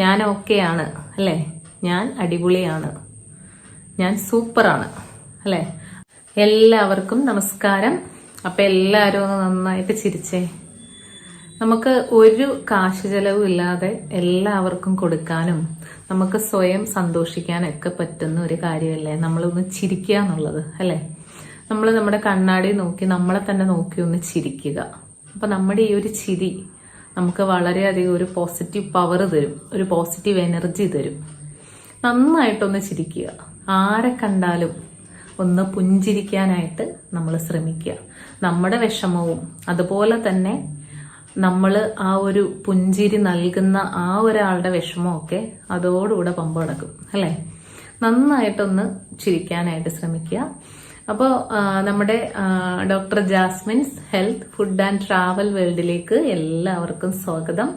ഞാൻ ഓക്കെയാണ് അല്ലേ? ഞാൻ അടിപൊളിയാണ്. ഞാൻ സൂപ്പറാണ് അല്ലേ? എല്ലാവർക്കും നമസ്കാരം. അപ്പൊ എല്ലാവരും ഒന്ന് നന്നായിട്ട് ചിരിച്ചേ. നമുക്ക് ഒരു കാശ് ചെലവും ഇല്ലാതെ എല്ലാവർക്കും കൊടുക്കാനും നമുക്ക് സ്വയം സന്തോഷിക്കാനൊക്കെ പറ്റുന്ന ഒരു കാര്യമല്ലേ? നമ്മളൊന്ന് ചിരിക്കുക എന്നുള്ളത് അല്ലേ? നമ്മൾ നമ്മുടെ കണ്ണാടി നോക്കി നമ്മളെ തന്നെ നോക്കി ഒന്ന് ചിരിക്കുക. അപ്പൊ നമ്മുടെ ഈ ഒരു ചിരി നമുക്ക് വളരെയധികം ഒരു പോസിറ്റീവ് പവർ തരും. ഒരു പോസിറ്റീവ് എനർജി തരും. നന്നായിട്ടൊന്ന് ചിരിക്കുക. ആരെ കണ്ടാലും ഒന്ന് പുഞ്ചിരിക്കാനായിട്ട് നമ്മൾ ശ്രമിക്കുക. നമ്മുടെ വിഷമവും അതുപോലെ തന്നെ നമ്മൾ ആ ഒരു പുഞ്ചിരി നൽകുന്ന ആ ഒരാളുടെ വിഷമമൊക്കെ അതോടുകൂടെ പമ്പടക്കും അല്ലേ? നന്നായിട്ടൊന്ന് ചിരിക്കാനായിട്ട് ശ്രമിക്കുക. അപ്പോൾ നമ്മുടെ doctor Jasmine's health food and travel വേൾഡിലേക്ക് എല്ലാവർക്കും സ്വാഗതം.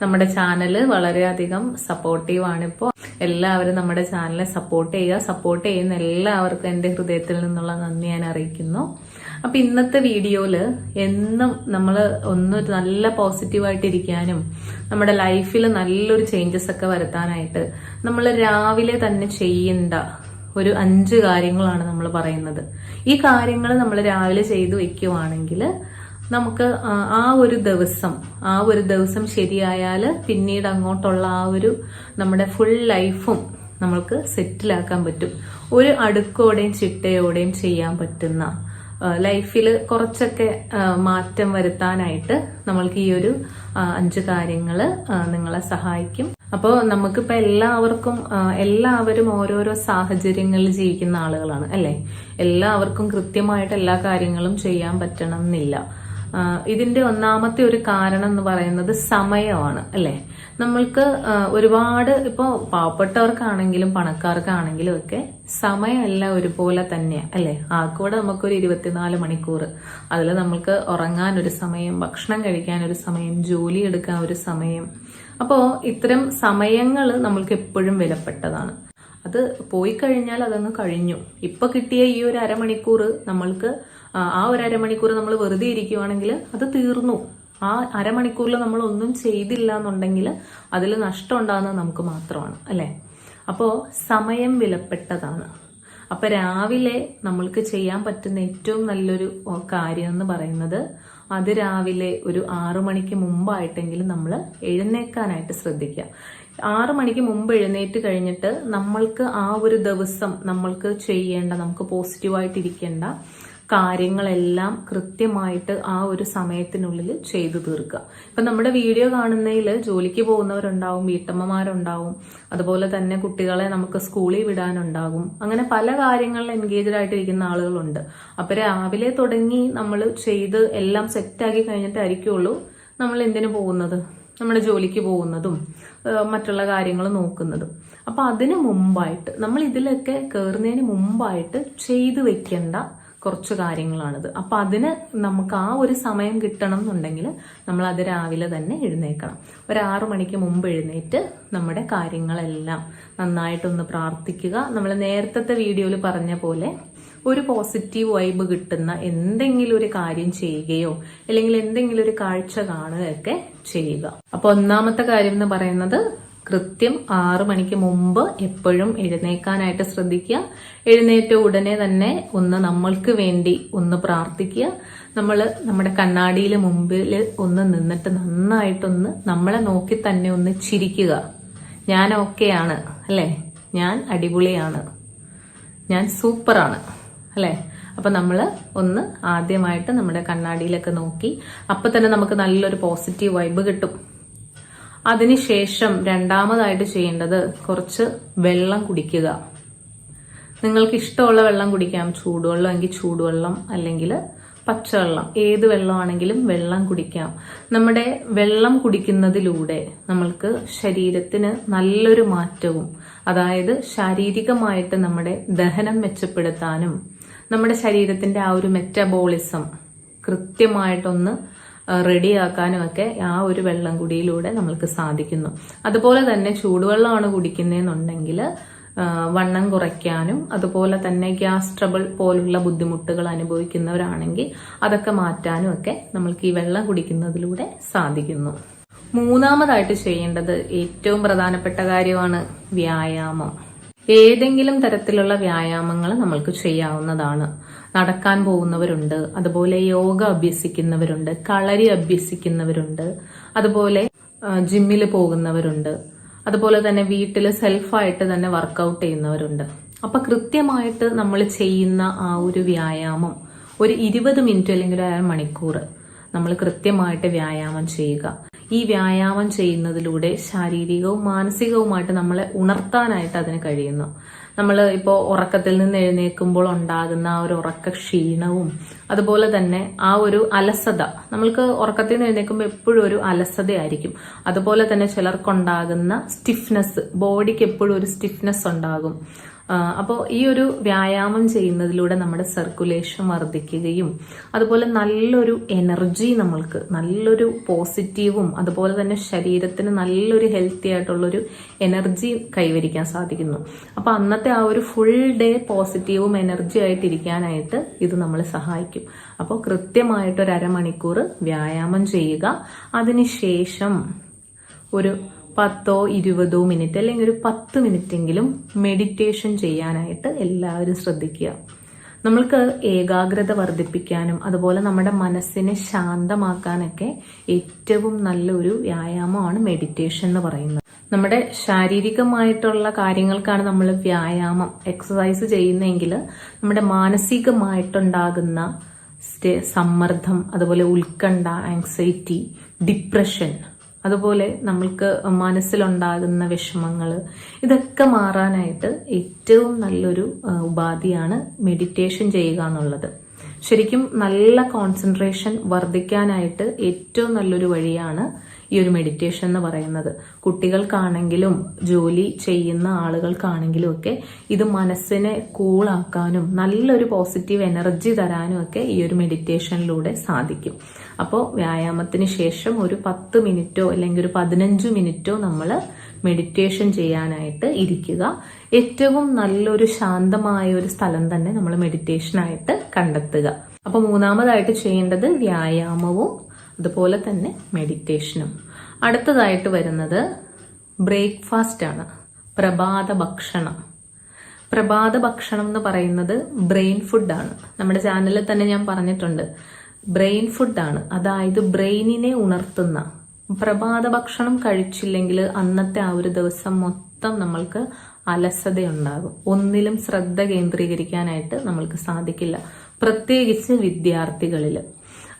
നമ്മുടെ ചാനൽ വളരെയധികം സപ്പോർട്ടീവ് ആണിപ്പോൾ എല്ലാവരും നമ്മുടെ ചാനലിനെ സപ്പോർട്ട് ചെയ്യുക. സപ്പോർട്ട് ചെയ്യുന്ന എല്ലാവർക്കും എന്റെ ഹൃദയത്തിൽ നിന്നുള്ള നന്ദി ഞാൻ അറിയിക്കുന്നു. അപ്പൊ ഇന്നത്തെ വീഡിയോയിൽ എന്നും നമ്മൾ ഒന്ന് നല്ല പോസിറ്റീവായിട്ട് ഇരിക്കാനും നമ്മുടെ ലൈഫിൽ നല്ലൊരു ചേഞ്ചസ് ഒക്കെ വരുത്താനായിട്ട് നമ്മൾ രാവിലെ തന്നെ ചെയ്യേണ്ട ഒരു അഞ്ച് കാര്യങ്ങളാണ് നമ്മൾ പറയുന്നത്. ഈ കാര്യങ്ങൾ നമ്മൾ രാവിലെ ചെയ്തു വെക്കുവാണെങ്കിൽ നമുക്ക് ആ- ഒരു ദിവസം ആ ഒരു ദിവസം ശരിയായാൽ പിന്നീട് അങ്ങോട്ടുള്ള ആ ഒരു നമ്മുടെ ഫുൾ ലൈഫും നമ്മൾക്ക് സെറ്റിലാക്കാൻ പറ്റും. ഒരു അടുക്കോടെയും ചിട്ടയോടെയും ചെയ്യാൻ പറ്റുന്ന ലൈഫിൽ കുറച്ചൊക്കെ മാറ്റം വരുത്താനായിട്ട് നമ്മൾക്ക് ഈ ഒരു അഞ്ച് കാര്യങ്ങൾ നിങ്ങളെ സഹായിക്കും. അപ്പോൾ നമുക്കിപ്പോൾ എല്ലാവർക്കും എല്ലാവരും ഓരോരോ സാഹചര്യങ്ങളിൽ ജീവിക്കുന്ന ആളുകളാണ് അല്ലേ? എല്ലാവർക്കും കൃത്യമായിട്ട് എല്ലാ കാര്യങ്ങളും ചെയ്യാൻ പറ്റണം എന്നില്ല ഇതിന്റെ ഒന്നാമത്തെ ഒരു കാരണം എന്ന് പറയുന്നത് സമയമാണ് അല്ലെ? നമ്മൾക്ക് ഒരുപാട് ഇപ്പോൾ പാവപ്പെട്ടവർക്കാണെങ്കിലും പണക്കാർക്കാണെങ്കിലും ഒക്കെ സമയമല്ല ഒരുപോലെ തന്നെ അല്ലെ? ആക്കൂടെ നമുക്കൊരു ഇരുപത്തിനാല് മണിക്കൂർ. അതിൽ നമ്മൾക്ക് ഉറങ്ങാൻ ഒരു സമയം ഭക്ഷണം കഴിക്കാൻ ഒരു സമയം ജോലി എടുക്കാൻ ഒരു സമയം. അപ്പോൾ ഇത്തരം സമയങ്ങൾ നമ്മൾക്ക് എപ്പോഴും വിലപ്പെട്ടതാണ്. അത് പോയി കഴിഞ്ഞാൽ അതങ്ങ് കഴിഞ്ഞു. ഇപ്പൊ കിട്ടിയ ഈ ഒരു അരമണിക്കൂർ നമ്മൾക്ക് ആ, ഒരു അരമണിക്കൂർ നമ്മൾ വെറുതെ ഇരിക്കുവാണെങ്കിൽ അത് തീർന്നു. ആ അരമണിക്കൂറിൽ നമ്മൾ ഒന്നും ചെയ്തില്ല എന്നുണ്ടെങ്കിൽ അതിൽ നഷ്ടം ഉണ്ടാകുന്നത് നമുക്ക് മാത്രമാണ് അല്ലെ? അപ്പോ സമയം വിലപ്പെട്ടതാണ്. അപ്പൊ രാവിലെ നമ്മൾക്ക് ചെയ്യാൻ പറ്റുന്ന ഏറ്റവും നല്ലൊരു കാര്യം എന്ന് പറയുന്നത് അത് രാവിലെ ഒരു ആറു മണിക്ക് മുമ്പായിട്ടെങ്കിലും നമ്മൾ എഴുന്നേക്കാനായിട്ട് ശ്രദ്ധിക്കുക. ആറു മണിക്ക് മുമ്പ് എഴുന്നേറ്റ് കഴിഞ്ഞിട്ട് നമ്മൾക്ക് ആ ഒരു ദിവസം നമ്മൾക്ക് ചെയ്യേണ്ട നമുക്ക് പോസിറ്റീവായിട്ടിരിക്കേണ്ട കാര്യങ്ങളെല്ലാം കൃത്യമായിട്ട് ആ ഒരു സമയത്തിനുള്ളിൽ ചെയ്തു തീർക്കുക. ഇപ്പൊ നമ്മുടെ വീഡിയോ കാണുന്നതിൽ ജോലിക്ക് പോകുന്നവരുണ്ടാവും വീട്ടമ്മമാരുണ്ടാവും അതുപോലെ തന്നെ കുട്ടികളെ നമുക്ക് സ്കൂളിൽ വിടാനുണ്ടാകും. അങ്ങനെ പല കാര്യങ്ങളിൽ എൻഗേജ്ഡ് ആയിട്ടിരിക്കുന്ന ആളുകളുണ്ട്. അപ്പൊ രാവിലെ തുടങ്ങി നമ്മൾ ചെയ്ത് എല്ലാം സെറ്റാക്കി കഴിഞ്ഞിട്ടായിരിക്കുള്ളൂ നമ്മൾ എന്തിനു പോകുന്നത്? നമ്മുടെ ജോലിക്ക് പോകുന്നതും മറ്റുള്ള കാര്യങ്ങൾ നോക്കുന്നതും. അപ്പൊ അതിനു മുമ്പായിട്ട് നമ്മൾ ഇതിലൊക്കെ കയറുന്നതിന് മുമ്പായിട്ട് ചെയ്തു വെക്കേണ്ട കുറച്ച് കാര്യങ്ങളാണിത്. അപ്പൊ അതിന് നമുക്ക് ആ ഒരു സമയം കിട്ടണം എന്നുണ്ടെങ്കിൽ നമ്മൾ അത് രാവിലെ തന്നെ എഴുന്നേക്കണം. ഒരു ആറു മണിക്ക് മുമ്പ് എഴുന്നേറ്റ് നമ്മുടെ കാര്യങ്ങളെല്ലാം നന്നായിട്ടൊന്ന് പ്രാർത്ഥിക്കുക. നമ്മൾ നേരത്തെ വീഡിയോയിൽ പറഞ്ഞ പോലെ ഒരു പോസിറ്റീവ് വൈബ് കിട്ടുന്ന എന്തെങ്കിലും ഒരു കാര്യം ചെയ്യുകയോ അല്ലെങ്കിൽ എന്തെങ്കിലും ഒരു കാഴ്ച കാണുകയൊക്കെ ചെയ്യുക. അപ്പൊ ഒന്നാമത്തെ കാര്യം എന്ന് പറയുന്നത് കൃത്യം ആറ് മണിക്ക് മുമ്പ് എപ്പോഴും എഴുന്നേക്കാനായിട്ട് ശ്രദ്ധിക്കുക. എഴുന്നേറ്റ ഉടനെ തന്നെ ഒന്ന് നമ്മൾക്ക് വേണ്ടി ഒന്ന് പ്രാർത്ഥിക്കുക. നമ്മൾ നമ്മുടെ കണ്ണാടിയിൽ മുമ്പിൽ ഒന്ന് നിന്നിട്ട് നന്നായിട്ടൊന്ന് നമ്മളെ നോക്കി തന്നെ ഒന്ന് ചിരിക്കുക. ഞാൻ ഓക്കെയാണ് അല്ലേ? ഞാൻ അടിപൊളിയാണ്. ഞാൻ സൂപ്പറാണ് അല്ലേ? അപ്പൊ നമ്മൾ ഒന്ന് ആദ്യമായിട്ട് നമ്മുടെ കണ്ണാടിയിലൊക്കെ നോക്കി അപ്പൊ തന്നെ നമുക്ക് നല്ലൊരു പോസിറ്റീവ് വൈബ് കിട്ടും. അതിനുശേഷം രണ്ടാമതായിട്ട് ചെയ്യേണ്ടത് കുറച്ച് വെള്ളം കുടിക്കുക. നിങ്ങൾക്ക് ഇഷ്ടമുള്ള വെള്ളം കുടിക്കാം. ചൂടുവെള്ളം എങ്കിൽ ചൂടുവെള്ളം അല്ലെങ്കിൽ പച്ചവെള്ളം. ഏത് വെള്ളമാണെങ്കിലും വെള്ളം കുടിക്കാം. നമ്മുടെ വെള്ളം കുടിക്കുന്നതിലൂടെ നമ്മൾക്ക് ശരീരത്തിന് നല്ലൊരു മാറ്റവും അതായത് ശാരീരികമായിട്ട് നമ്മുടെ ദഹനം മെച്ചപ്പെടുത്താനും നമ്മുടെ ശരീരത്തിന്റെ ആ ഒരു മെറ്റബോളിസം കൃത്യമായിട്ടൊന്ന് റെഡിയാക്കാനും ഒക്കെ ആ ഒരു വെള്ളം കുടിയിലൂടെ നമ്മൾക്ക് സാധിക്കുന്നു. അതുപോലെ തന്നെ ചൂടുവെള്ളമാണ് കുടിക്കുന്നതെന്നുണ്ടെങ്കിൽ വണ്ണം കുറയ്ക്കാനും അതുപോലെ തന്നെ ഗ്യാസ് ട്രബിൾ പോലുള്ള ബുദ്ധിമുട്ടുകൾ അനുഭവിക്കുന്നവരാണെങ്കിൽ അതൊക്കെ മാറ്റാനും ഒക്കെ നമ്മൾക്ക് ഈ വെള്ളം കുടിക്കുന്നതിലൂടെ സാധിക്കുന്നു. മൂന്നാമതായിട്ട് ചെയ്യേണ്ടത് ഏറ്റവും പ്രധാനപ്പെട്ട കാര്യമാണ് വ്യായാമം. ഏതെങ്കിലും തരത്തിലുള്ള വ്യായാമങ്ങൾ നമ്മൾക്ക് ചെയ്യാവുന്നതാണ്. നടക്കാൻ പോകുന്നവരുണ്ട്. അതുപോലെ യോഗ അഭ്യസിക്കുന്നവരുണ്ട്. കളരി അഭ്യസിക്കുന്നവരുണ്ട്. അതുപോലെ ജിമ്മിൽ പോകുന്നവരുണ്ട്. അതുപോലെ തന്നെ വീട്ടിൽ സെൽഫായിട്ട് തന്നെ വർക്കൗട്ട് ചെയ്യുന്നവരുണ്ട്. അപ്പൊ കൃത്യമായിട്ട് നമ്മൾ ചെയ്യുന്ന ആ ഒരു വ്യായാമം ഒരു ഇരുപത് മിനിറ്റ് അല്ലെങ്കിൽ ഒരു മണിക്കൂർ നമ്മൾ കൃത്യമായിട്ട് വ്യായാമം ചെയ്യുക. ഈ വ്യായാമം ചെയ്യുന്നതിലൂടെ ശാരീരികവും മാനസികവുമായിട്ട് നമ്മളെ ഉണർത്താനായിട്ട് അതിന് കഴിയുന്നു. നമ്മൾ ഇപ്പോൾ ഉറക്കത്തിൽ നിന്ന് എഴുന്നേൽക്കുമ്പോൾ ഉണ്ടാകുന്ന ആ ഒരു ഉറക്ക ക്ഷീണവും അതുപോലെ തന്നെ ആ ഒരു അലസത. നമ്മൾക്ക് ഉറക്കത്തിൽ നിന്ന് എഴുന്നേൽക്കുമ്പോൾ എപ്പോഴും ഒരു അലസതയായിരിക്കും. അതുപോലെ തന്നെ ചിലർക്കുണ്ടാകുന്ന സ്റ്റിഫ്നെസ് ബോഡിക്ക് എപ്പോഴും ഒരു സ്റ്റിഫ്നെസ് ഉണ്ടാകും. അപ്പോൾ ഈ ഒരു വ്യായാമം ചെയ്യുന്നതിലൂടെ നമ്മുടെ സർക്കുലേഷൻ വർദ്ധിക്കുകയും അതുപോലെ നല്ലൊരു എനർജി നമ്മൾക്ക് നല്ലൊരു പോസിറ്റീവും അതുപോലെ തന്നെ ശരീരത്തിന് നല്ലൊരു ഹെൽത്തി ആയിട്ടുള്ളൊരു എനർജി കൈവരിക്കാൻ സാധിക്കുന്നു. അപ്പോൾ അന്നത്തെ ആ ഒരു ഫുൾ ഡേ പോസിറ്റീവും എനർജി ആയിട്ടിരിക്കാനായിട്ട് ഇത് നമ്മളെ സഹായിക്കും. അപ്പോൾ കൃത്യമായിട്ട് ഒരു അരമണിക്കൂർ വ്യായാമം ചെയ്യുക. അതിനുശേഷം ഒരു പത്തോ ഇരുപതോ മിനിറ്റ് അല്ലെങ്കിൽ ഒരു പത്ത് മിനിറ്റെങ്കിലും മെഡിറ്റേഷൻ ചെയ്യാനായിട്ട് എല്ലാവരും ശ്രദ്ധിക്കുക. നമ്മൾക്ക് ഏകാഗ്രത വർദ്ധിപ്പിക്കാനും അതുപോലെ നമ്മുടെ മനസ്സിനെ ശാന്തമാക്കാനൊക്കെ ഏറ്റവും നല്ലൊരു വ്യായാമമാണ് മെഡിറ്റേഷൻ എന്ന് പറയുന്നത്. നമ്മുടെ ശാരീരികമായിട്ടുള്ള കാര്യങ്ങൾക്കാണ് നമ്മൾ വ്യായാമം എക്സസൈസ് ചെയ്യുന്നതെങ്കിൽ നമ്മുടെ മാനസികമായിട്ടുണ്ടാകുന്ന സമ്മർദ്ദം അതുപോലെ ഉത്കണ്ഠ ആങ്സൈറ്റി ഡിപ്രഷൻ അതുപോലെ നമ്മൾക്ക് മനസ്സിലുണ്ടാകുന്ന വിഷമങ്ങൾ ഇതൊക്കെ മാറാനായിട്ട് ഏറ്റവും നല്ലൊരു ഉപാധിയാണ് മെഡിറ്റേഷൻ ചെയ്യുക എന്നുള്ളത്. ശരിക്കും നല്ല കോൺസെൻട്രേഷൻ വർദ്ധിക്കാനായിട്ട് ഏറ്റവും നല്ലൊരു വഴിയാണ് ഈ ഒരു മെഡിറ്റേഷൻ എന്ന് പറയുന്നത്. കുട്ടികൾക്കാണെങ്കിലും ജോലി ചെയ്യുന്ന ആളുകൾക്കാണെങ്കിലും ഒക്കെ ഇത് മനസ്സിനെ കൂളാക്കാനും നല്ലൊരു പോസിറ്റീവ് എനർജി തരാനും ഒക്കെ ഈ ഒരു മെഡിറ്റേഷനിലൂടെ സാധിക്കും. അപ്പോൾ വ്യായാമത്തിന് ശേഷം ഒരു പത്ത് മിനിറ്റോ അല്ലെങ്കിൽ ഒരു പതിനഞ്ച് മിനിറ്റോ നമ്മൾ മെഡിറ്റേഷൻ ചെയ്യാനായിട്ട് ഇരിക്കുക. ഏറ്റവും നല്ലൊരു ശാന്തമായ ഒരു സ്ഥലം തന്നെ നമ്മൾ മെഡിറ്റേഷനായിട്ട് കണ്ടെത്തുക. അപ്പൊ മൂന്നാമതായിട്ട് ചെയ്യേണ്ടത് വ്യായാമവും അതുപോലെ തന്നെ മെഡിറ്റേഷനും അടുത്തതായിട്ട് വരുന്നത് ബ്രേക്ക്ഫാസ്റ്റ് ആണ്. പ്രഭാത ഭക്ഷണം. പ്രഭാത ഭക്ഷണം എന്ന് പറയുന്നത് ബ്രെയിൻ ഫുഡാണ് നമ്മുടെ ചാനലിൽ തന്നെ ഞാൻ പറഞ്ഞിട്ടുണ്ട്. ബ്രെയിൻ ഫുഡാണ് അതായത് ബ്രെയിനിനെ ഉണർത്തുന്ന. പ്രഭാത ഭക്ഷണം കഴിച്ചില്ലെങ്കിൽ അന്നത്തെ ആ ഒരു ദിവസം മൊത്തം നമ്മൾക്ക് അലസതയുണ്ടാകും. ഒന്നിലും ശ്രദ്ധ കേന്ദ്രീകരിക്കാനായിട്ട് നമ്മൾക്ക് സാധിക്കില്ല. പ്രത്യേകിച്ച് വിദ്യാർത്ഥികളിൽ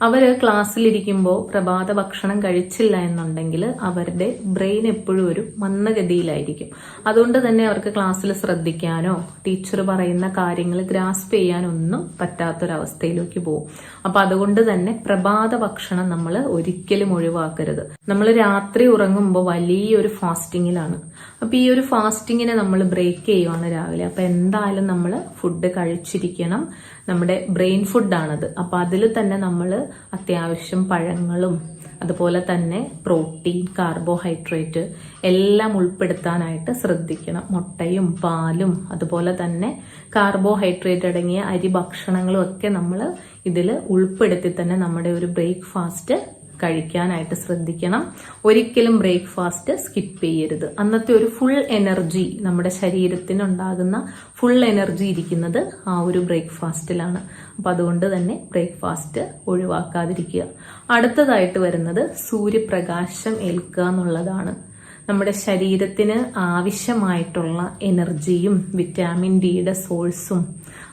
അവർ ക്ലാസ്സിലിരിക്കുമ്പോൾ പ്രഭാത ഭക്ഷണം കഴിച്ചില്ല എന്നുണ്ടെങ്കിൽ അവരുടെ ബ്രെയിൻ എപ്പോഴും ഒരു മന്ദഗതിയിലായിരിക്കും. അതുകൊണ്ട് തന്നെ അവർക്ക് ക്ലാസ്സിൽ ശ്രദ്ധിക്കാനോ ടീച്ചർ പറയുന്ന കാര്യങ്ങൾ ഗ്രാസ്പ് ചെയ്യാനോ ഒന്നും പറ്റാത്തൊരവസ്ഥയിലേക്ക് പോകും. അപ്പൊ അതുകൊണ്ട് തന്നെ പ്രഭാത ഭക്ഷണം നമ്മൾ ഒരിക്കലും ഒഴിവാക്കരുത്. നമ്മൾ രാത്രി ഉറങ്ങുമ്പോൾ വലിയൊരു ഫാസ്റ്റിങ്ങിലാണ്. അപ്പൊ ഈ ഒരു ഫാസ്റ്റിങ്ങിനെ നമ്മൾ ബ്രേക്ക് ചെയ്യുവാണ് രാവിലെ. അപ്പൊ എന്തായാലും നമ്മൾ ഫുഡ് കഴിച്ചിരിക്കണം. നമ്മുടെ ബ്രെയിൻ ഫുഡാണത്. അപ്പൊ അതിൽ തന്നെ നമ്മൾ അത്യാവശ്യം പഴങ്ങളും അതുപോലെ തന്നെ പ്രോട്ടീൻ കാർബോഹൈഡ്രേറ്റ് എല്ലാം ഉൾപ്പെടുത്താനായിട്ട് ശ്രദ്ധിക്കണം. മുട്ടയും പാലും അതുപോലെ തന്നെ കാർബോഹൈഡ്രേറ്റ് അടങ്ങിയ അരി ഭക്ഷണങ്ങളും ഒക്കെ നമ്മൾ ഇതിൽ ഉൾപ്പെടുത്തി തന്നെ നമ്മുടെ ഒരു ബ്രേക്ക്ഫാസ്റ്റ് കഴിക്കാനായിട്ട് ശ്രദ്ധിക്കണം. ഒരിക്കലും ബ്രേക്ക്ഫാസ്റ്റ് സ്കിപ്പ് ചെയ്യരുത്. അന്നത്തെ ഒരു ഫുൾ എനർജി നമ്മുടെ ശരീരത്തിന് ഉണ്ടാകുന്ന ഫുൾ എനർജി ഇരിക്കുന്നത് ആ ഒരു ബ്രേക്ക്ഫാസ്റ്റിലാണ്. അപ്പം അതുകൊണ്ട് തന്നെ ബ്രേക്ക്ഫാസ്റ്റ് ഒഴിവാക്കാതിരിക്കുക. അടുത്തതായിട്ട് വരുന്നത് സൂര്യപ്രകാശം ഏൽക്കുക എന്നുള്ളതാണ്. നമ്മുടെ ശരീരത്തിന് ആവശ്യമായിട്ടുള്ള എനർജിയും വിറ്റാമിൻ ഡിയുടെ സോഴ്സും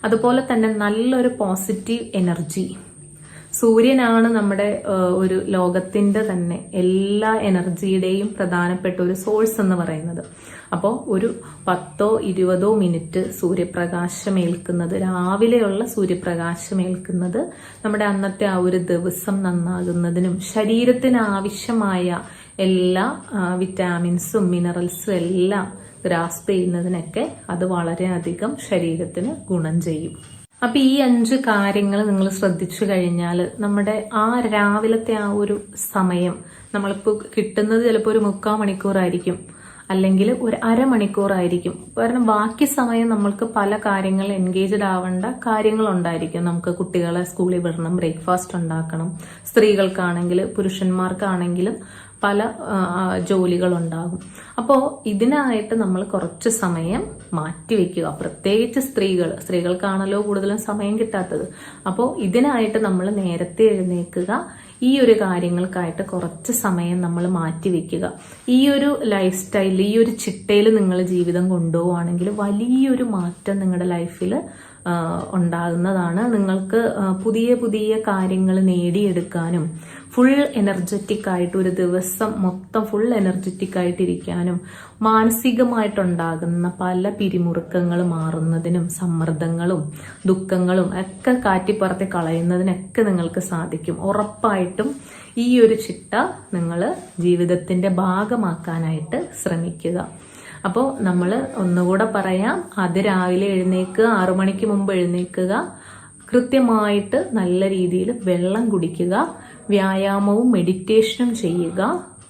അതുപോലെ തന്നെ നല്ലൊരു പോസിറ്റീവ് എനർജി സൂര്യനാണ് നമ്മുടെ ഒരു ലോകത്തിന്റെ തന്നെ എല്ലാ എനർജിയുടെയും പ്രധാനപ്പെട്ട ഒരു സോഴ്സ് എന്ന് പറയുന്നത്. അപ്പോൾ ഒരു പത്തോ ഇരുപതോ മിനിറ്റ് സൂര്യപ്രകാശം ഏൽക്കുന്നത് രാവിലെയുള്ള സൂര്യപ്രകാശം ഏൽക്കുന്നത് നമ്മുടെ അന്നത്തെ ആ ഒരു ദിവസം നന്നാകുന്നതിനും ശരീരത്തിന് ആവശ്യമായ എല്ലാ വിറ്റാമിൻസും മിനറൽസും എല്ലാം ഗ്രാസ്പ് ചെയ്യുന്നതിനൊക്കെ അത് വളരെയധികം ശരീരത്തിന് ഗുണം ചെയ്യും. അപ്പൊ ഈ അഞ്ച് കാര്യങ്ങൾ നിങ്ങൾ ശ്രദ്ധിച്ചു കഴിഞ്ഞാൽ നമ്മുടെ ആ രാവിലത്തെ ആ ഒരു സമയം നമ്മളിപ്പോൾ കിട്ടുന്നത് ചിലപ്പോൾ ഒരു മുക്കാൽ മണിക്കൂറായിരിക്കും. അല്ലെങ്കിൽ ഒരു അരമണിക്കൂറായിരിക്കും. കാരണം ബാക്കി സമയം നമ്മൾക്ക് പല കാര്യങ്ങൾ എൻഗേജ്ഡ് ആവേണ്ട കാര്യങ്ങളുണ്ടായിരിക്കും. നമുക്ക് കുട്ടികളെ സ്കൂളിൽ വിടണം ബ്രേക്ക്ഫാസ്റ്റ് ഉണ്ടാക്കണം. സ്ത്രീകൾക്കാണെങ്കിൽ പുരുഷന്മാർക്കാണെങ്കിലും പല ജോലികളുണ്ടാകും. അപ്പോൾ ഇതിനായിട്ട് നമ്മൾ കുറച്ച് സമയം മാറ്റിവെക്കുക പ്രത്യേകിച്ച് സ്ത്രീകൾ. സ്ത്രീകൾക്കാണല്ലോ കൂടുതലും സമയം കിട്ടാത്തത്. അപ്പോൾ ഇതിനായിട്ട് നമ്മൾ നേരത്തെ എഴുന്നേൽക്കുക. ഈ ഒരു കാര്യങ്ങൾക്കായിട്ട് കുറച്ച് സമയം നമ്മൾ മാറ്റിവെക്കുക ഈ ഒരു ലൈഫ് സ്റ്റൈലിൽ ഈ ഒരു ചിട്ടയിൽ നിങ്ങൾ ജീവിതം കൊണ്ടുപോവുകയാണെങ്കിൽ വലിയൊരു മാറ്റം നിങ്ങളുടെ ലൈഫിൽ ഉണ്ടാകുന്നതാണ്. നിങ്ങൾക്ക് പുതിയ പുതിയ കാര്യങ്ങൾ നേടിയെടുക്കാനും ഫുൾ എനർജറ്റിക് ആയിട്ട് ഒരു ദിവസം മൊത്തം ഫുൾ എനർജറ്റിക് ആയിട്ടിരിക്കാനും മാനസികമായിട്ടുണ്ടാകുന്ന പല പിരിമുറുക്കങ്ങൾ മാറുന്നതിനും സമ്മർദ്ദങ്ങളും ദുഃഖങ്ങളും ഒക്കെ കാറ്റിപ്പറത്തി കളയുന്നതിനൊക്കെ നിങ്ങൾക്ക് സാധിക്കും. ഉറപ്പായിട്ടും ഈ ഒരു ചിട്ട നിങ്ങൾ ജീവിതത്തിന്റെ ഭാഗമാക്കാനായിട്ട് ശ്രമിക്കുക. അപ്പോൾ നമ്മൾ ഒന്നുകൂടെ പറയാം. അത് രാവിലെ എഴുന്നേൽക്കുക ആറു മണിക്ക് മുമ്പ് എഴുന്നേൽക്കുക കൃത്യമായിട്ട് നല്ല രീതിയിൽ വെള്ളം കുടിക്കുക വ്യായാമവും മെഡിറ്റേഷനും ചെയ്യുക.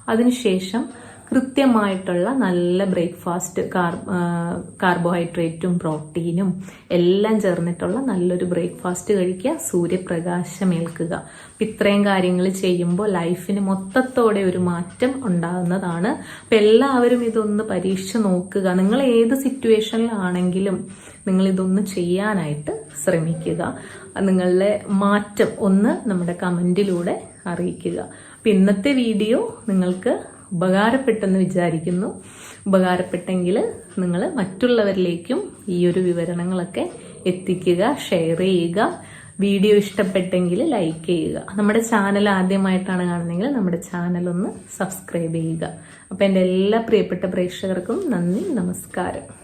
അതിനുശേഷം കൃത്യമായിട്ടുള്ള നല്ല ബ്രേക്ക്ഫാസ്റ്റ് കാർ കാർബോഹൈഡ്രേറ്റും പ്രോട്ടീനും എല്ലാം ചേർന്നിട്ടുള്ള നല്ലൊരു ബ്രേക്ക്ഫാസ്റ്റ് കഴിക്കുക. സൂര്യപ്രകാശം ഏൽക്കുക അപ്പം ഇത്രയും കാര്യങ്ങൾ ചെയ്യുമ്പോൾ ലൈഫിന് മൊത്തത്തോടെ ഒരു മാറ്റം ഉണ്ടാകുന്നതാണ്. അപ്പം എല്ലാവരും ഇതൊന്ന് പരീക്ഷിച്ച് നോക്കുക. നിങ്ങൾ ഏത് സിറ്റുവേഷനിലാണെങ്കിലും നിങ്ങൾ ഇതൊന്ന് ചെയ്യാനായിട്ട് ശ്രമിക്കുക. നിങ്ങളുടെ മാറ്റം ഒന്ന് നമ്മുടെ കമന്റിലൂടെ അറിയിക്കുക. അപ്പം ഇന്നത്തെ വീഡിയോ നിങ്ങൾക്ക് ഉപകാരപ്പെട്ടെന്ന് വിചാരിക്കുന്നു. ഉപകാരപ്പെട്ടെങ്കിൽ നിങ്ങൾ മറ്റുള്ളവരിലേക്കും ഈ ഒരു വിവരണങ്ങളൊക്കെ എത്തിക്കുക ഷെയർ ചെയ്യുക. വീഡിയോ ഇഷ്ടപ്പെട്ടെങ്കിൽ ലൈക്ക് ചെയ്യുക. നമ്മുടെ ചാനൽ ആദ്യമായിട്ടാണ് കാണുന്നതെങ്കിൽ നമ്മുടെ ചാനൽ ഒന്ന് സബ്സ്ക്രൈബ് ചെയ്യുക. അപ്പം എന്റെ എല്ലാ പ്രിയപ്പെട്ട പ്രേക്ഷകർക്കും നന്ദി നമസ്കാരം.